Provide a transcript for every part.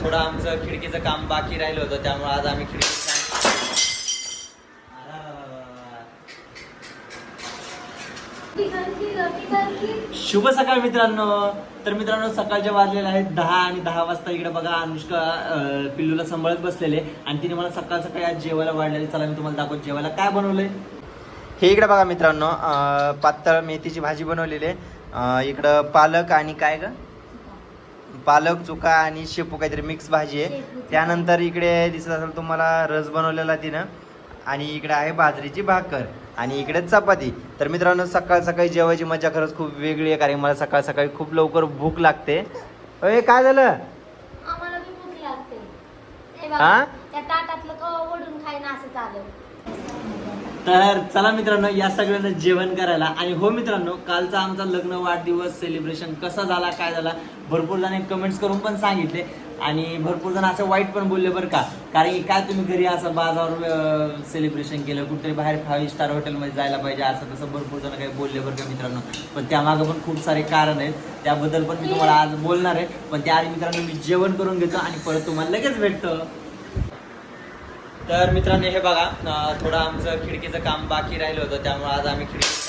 थोडं आमचं खिडकीचं काम बाकी राहिलं होतं त्यामुळे आज आम्ही खिडकी शुभ सकाळ मित्रांनो. तर मित्रांनो सकाळच्या वाजलेल्या आहेत दहा आणि दहा वाजता. इकडे बघा अनुष्का अं, पिल्लूला सांभाळत बसलेले. आणि तिने मला सकाळ सकाळी आज जेवायला वाढलेले. चला मी तुम्हाला दाखवत जेवायला. काय बनवलंय? हे इकडे बघा मित्रांनो अं, पातळ मेथीची भाजी बनवलेली आहे. अं, इकडं पालक आणि काय ग? पालक चुका आणि शेपू काहीतरी मिक्स भाजी आहे. त्यानंतर इकडे दिसत असेल तुम्हाला रस बनवलेला तिनं. आणि इकडे आहे बाजरीची भाकर. आणि इकडे चपाती. तर मित्रांनो सकाळ सकाळी जेवायची मजा खरंच खूप वेगळी आहे कारण मला सकाळ सकाळी खूप लवकर भूक लागते. अय काय झालं? हे तर चला मित्रांनो या सगळ्यांना जेवण करायला. आणि हो मित्रांनो कालचा आमचा लग्न वाढदिवस सेलिब्रेशन कसा झाला काय झाला भरपूर जणांनी कमेंट्स करून पण सांगितले. आणि भरपूर जण असं वाईट पण बोलले बरं का. कारण की काय तुम्ही घरी असं बाजावर सेलिब्रेशन केलं कुठेतरी बाहेर फाईव्ह स्टार हॉटेलमध्ये जायला पाहिजे असं तसं भरपूर जण काही बोलले बरं का मित्रांनो. पण त्यामागं पण खूप सारे कारण आहेत. त्याबद्दल पण मी तुम्हाला आज बोलणार आहे. पण त्याआधी मित्रांनो मी जेवण करून घेतो आणि परत तुम्हाला लगेच भेटतं. तर मित्रांनो हे बघा थोडं आमचं खिडकीचं काम बाकी राहिलं होतं त्यामुळे आज आम्ही खिडकी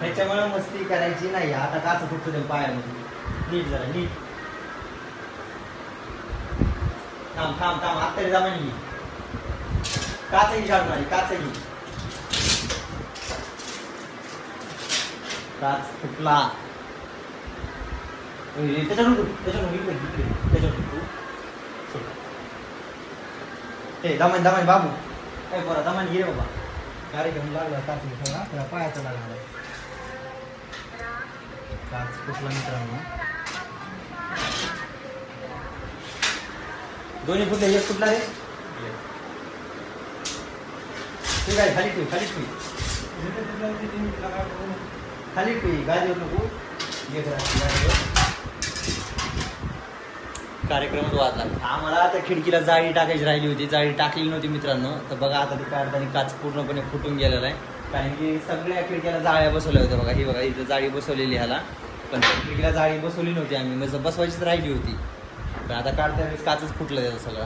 त्याच्यामुळे मस्ती करायची नाही. आता काच फुटतो दे पायामध्ये. नीट जरा नीट. थांब थांब थांब. आत्ता जा म्हणजे काचही झाडणारी काचही. काच फुटला. ए, त्याच्यावरून तू त्याच्यावरून इकडे इकडे त्याच्यावरून तू सोड. ए दमन दमन बाबू काय बरं दमन घे बाबा कार्यक्रम लागला काच सगळा त्याला पायाचा लागला काच फुटला मित्रांनो दोन्ही फुटले एक फुटला रे ठीक आहे खाली ठेव खाली ठेव खाली ठेव गाडीवर नको ये करा, गाडीवर. कार्यक्रमच वाजला आम्हाला आता खिडकीला जाळी टाकायची राहिली होती. जाळी टाकली नव्हती मित्रांनो. तर बघा आता ते काढताना काच पूर्णपणे फुटून गेलेला आहे. कारण की सगळ्या खिडक्याला जाळ्या बसवल्या होत्या बघा. ही बघा इथं जाळी बसवलेली ह्याला. पण त्या खिडकीला जाळी बसवली नव्हती आम्ही. म्हणजे बसवायचीच राहिली होती. पण आता काढता वेळेस काचच फुटलं त्याचं सगळं.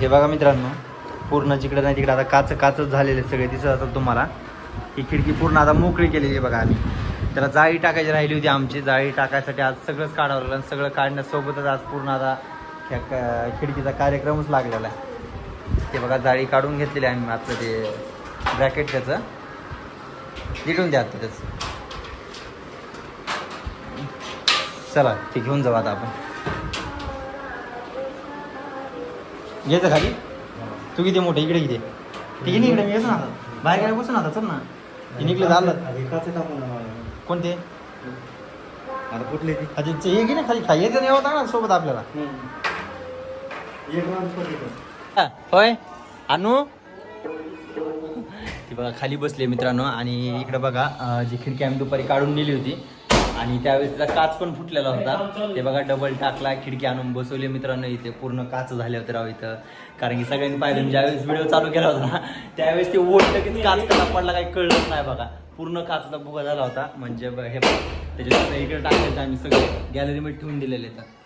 हे बघा मित्रांनो. पूर्ण जिकडे नाही तिकडे आता काच काचच झालेले सगळे. दिसत असतात तुम्हाला. ही खिडकी पूर्ण आता मोकळी केलेली आहे बघा आम्ही. त्याला जाळी टाकायची राहिली होती आमची. जाळी टाकायसाठी आज सगळंच काढावं लागलं आणि सगळं काढण्यासोबतच आज पूर्ण आता ह्या क- खिडकीचा कार्यक्रमच लागलेला आहे. ते बघा जाळी काढून घेतलेली आहे आम्ही आजचं ते ब्रॅकेट त्याचं. लिटून द्या आता त्याचं. चला ते घेऊन जाऊ आता आपण. घ्यायचं खाली? तू किती मोठे इकडे किती ठीक आहे इकडे मी येतो ना आता. बाहेर काय बसून आता चल ना. हे निघलं झालं. कोणते? आता कुठले ती? हे घे ना खाली खाई येतं नाही होता ना सोबत आपल्याला. एक राऊंड पडली होय? अनु? ती बघा खाली बसली मित्रांनो. आणि इकडे बघा अं, जी खिडकी आम्ही दुपारी काढून नेली होती आणि त्यावेळेस त्याचा काच पण फुटलेला होता. ते बघा डबल टाकला खिडकी आणून बसवली मित्रांनो इथे. पूर्ण काच झाले होते राव इथं. कारण की सगळ्यांनी पाहिलं ज्यावेळेस व्हिडिओ चालू केला होता ना त्यावेळेस ते ओढलं की काच कसा पडला काही कळलंच नाही बघा. पूर्ण काचचा भुगा झाला होता. म्हणजे हे बघा, त्याच्यात इकडे टाकले तर आम्ही सगळे. गॅलरीमध्ये ठेवून दिलेले तर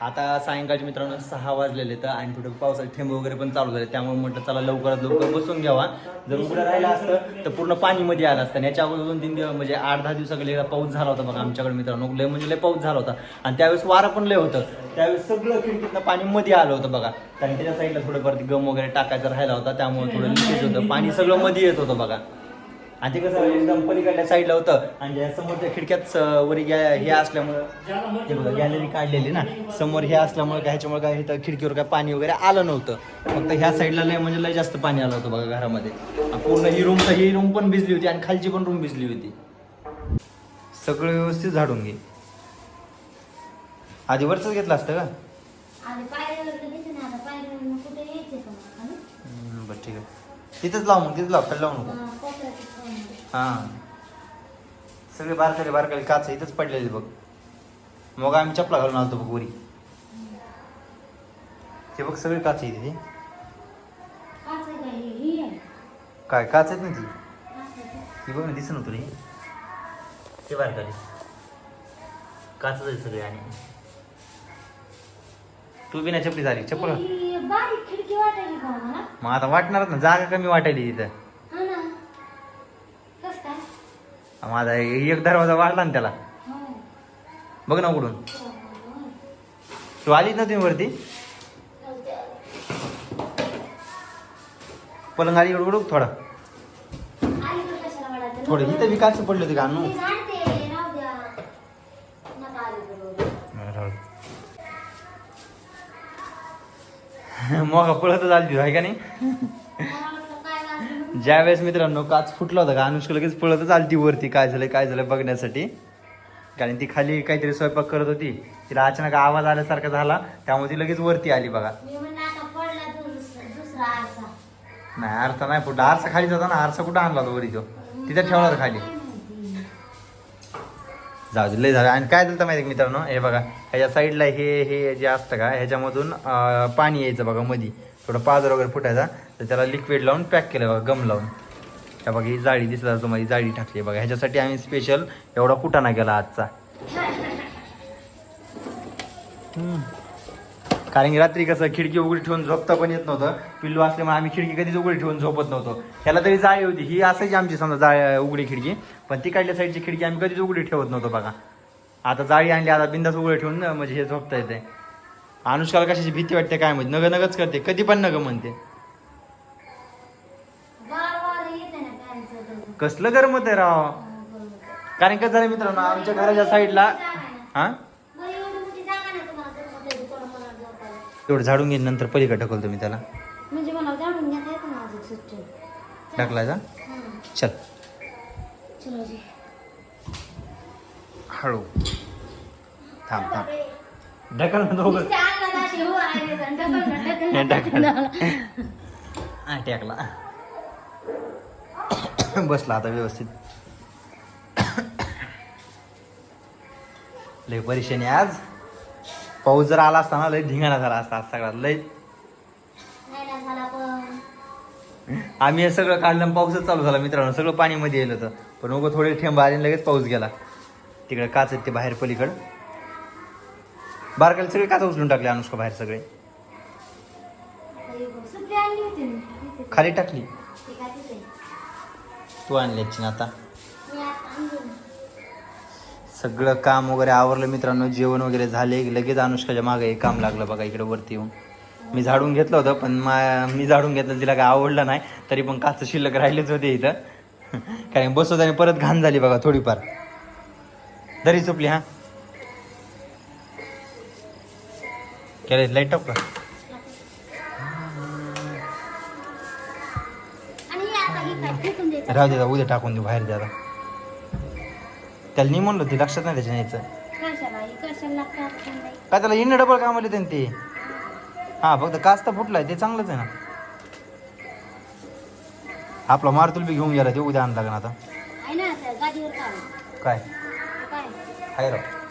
आता सायंकाळचे मित्रांनो सहा वाजलेले तर आणि थोडं पावसाचे थेंब वगैरे पण चालू झाले त्यामुळे म्हटलं चला लवकरात लवकर बसून घ्यावा. जर उघडं राहिलं असतं तर पूर्ण पाणीमध्ये आलं असतं. आणि याच्या अगोदर दोन तीन दिवस म्हणजे आठ दहा दिवसाकडे पाऊस झाला होता बघा आमच्याकडे मित्रांनो. लय म्हणजे लय पाऊस झाला होता. आणि त्यावेळेस वारं पण लय होतं. त्यावेळेस सगळं खिडकीतनं पाणी मध्ये आलं होतं बघा. कारण त्याच्या साईडला थोडंफार गम वगैरे टाकायचं राहिला होता. त्यामुळे थोडं लिकेज होतं. पाणी सगळं मध्ये येत होतं बघा. आणि ते कसं एकदम पलीकडल्या साईडला होतं. आणि ज्या समोरच्या खिडक्यात स- वरी गॅ हे असल्यामुळं हे बघा गॅलरी काढलेली ना. समोर हे असल्यामुळे काय ह्याच्यामुळे काय इथं खिडकीवर काय पाणी वगैरे आलं नव्हतं. फक्त ह्या साईडला लय म्हणजे लय जास्त पाणी आलं होतं बघा घरामध्ये. आणि पूर्ण ही रूम ही रूम पण भिजली होती आणि खालची पण रूम भिजली होती. सगळं व्यवस्थित झाडून घे. आधी वरच घेतलं असतं का? बरं ठीक आहे. तिथंच लाव मग तिथं लाव खाली लावू नको. हा. हां सगळे बारकाले बारकाले काच इथंच पडलेले बघ. मग आम्ही चपला घालून आलतो बघ वरी. ते बघ सगळे काच आहे ही? ही आहे. काय काच आहेत ना ती. ही बघ ना दिसत नव्हतं रे ते बाहेर खाली काच आहे सगळे आणि. तू बिना चपली झाली चप्पल ही बारीक खिडकी वाटायली का मला? मग आता वाटणारच ना जागा कमी वाटायली तिथं हा ना कस काय माझा एक दरवाजा वाढला ना त्याला. होय. बघ ना उघडून. तू आलीच ना तुम्ही वरती? पलंग आली उघडू थोडा? थोडं इथं काच पडली होती का. मग पळतच आली आहे का नाही? काय वाजलं म्हणून. ज्या वेळेस मित्रांनो काच फुटला होता का अनुष्का लगेच पळतच आलती वरती. काय झालं काय झालं बघण्यासाठी. कारण ती खाली काहीतरी स्वयंपाक करत होती. तिला अचानक आवाज आल्यासारखा झाला. त्यामुळे ती लगेच वरती आली बघा. नाही आरसा नाही फुटला. आरसा खालीच होता ना. आरसा कुठं आणला होता वरी तो? तिथे ठेवला होता खाली. जाऊ दे लय झालं. आणि काय झालं माहिती मित्रांनो? हे बघा ह्याच्या साईडला हे हे जे असतं का ह्याच्यामधून पाणी यायचं बघा मधी. थोडं पाजर वगैरे फुटायचा तर त्याला लिक्विड लावून पॅक केलं बघा गम लावून. त्या बघा ही जाळी दिसला तुम्हाला ही जाळी टाकली बघा. ह्याच्यासाठी आम्ही स्पेशल एवढा कुटाणा केला आजचा. कारण की रात्री कसं खिडकी उघडी ठेवून झोपता पण येत नव्हतं. पिल्लू असल्यामुळे आम्ही खिडकी कधीच उघडी ठेवून झोपत नव्हतो. ह्याला तरी जाळी होती. ही असायची आमची समजा जाळ उघडी खिडकी. पण ती काढल्या साईडची खिडकी आम्ही कधीच उघडी ठेवत नव्हतो बघा. आता जाळी आणली आता बिंदास उघडी ठेवून म्हणजे हे झोपता येते अनुष्काला कशाची भीती वाटते काय माहिती? नग नगच करते कधी पण नग म्हणते. कसलं गरम होतंय राव? हा. कारण कसं झालं मित्रांनो आमच्या घराच्या साईडला हा. तेवढं झाडून घेईन नंतर पलीकडे ढकलतो मी त्याला. म्हणजे ढकलायचा? हां. चल. चलो जी हळू. थांब थांब. ढकल ना दोघं. हा टेकला. बसला आता व्यवस्थित. लय परेशानी आज. पाऊस जर आला असता ना लय धिंगाणा झाला असता आज सगळा लय. आम्ही हे सगळं काढलं पाऊसच चालू झाला मित्रांनो. सगळं पाणीमध्ये येलं होतं. पण उगं थोडे ठेंब आले लगेच पाऊस गेला. तिकडे काच आहेत ते बाहेर पलीकडं. बारकाले सगळे काचा उचलून टाकले अनुष्का बाहेर सगळे. खाली टाकली. तू आणल्याची ना आता. सगळं काम वगैरे आवरलं मित्रांनो जेवण वगैरे झाले लगेच अनुष्काच्या मागे एक काम लागलं बघा इकडे वरती येऊन. मी झाडून घेतलं होतं पण मा मी झाडून घेतलं तिला काय आवडलं नाही तरी पण काच शिल्लक राहिलेच होते इथं. कारण बसवताना परत घाण झाली बघा थोडीफार. दरी चुपली हां. केलं लाइट टाक का राहू दे उद्या टाकून देऊ बाहेर द्या त्याला नाही म्हणलं ते लक्षात नाही त्याच्या न्यायचं नाही काय त्याला इन्न डबल कामाले त्यांनी ते? हा फक्त काच तर फुटलाय ते चांगलंच आहे ना. आपला मारुतीला बी घेऊन गेला ते उद्या आणला ना आता? आहे काय? राव.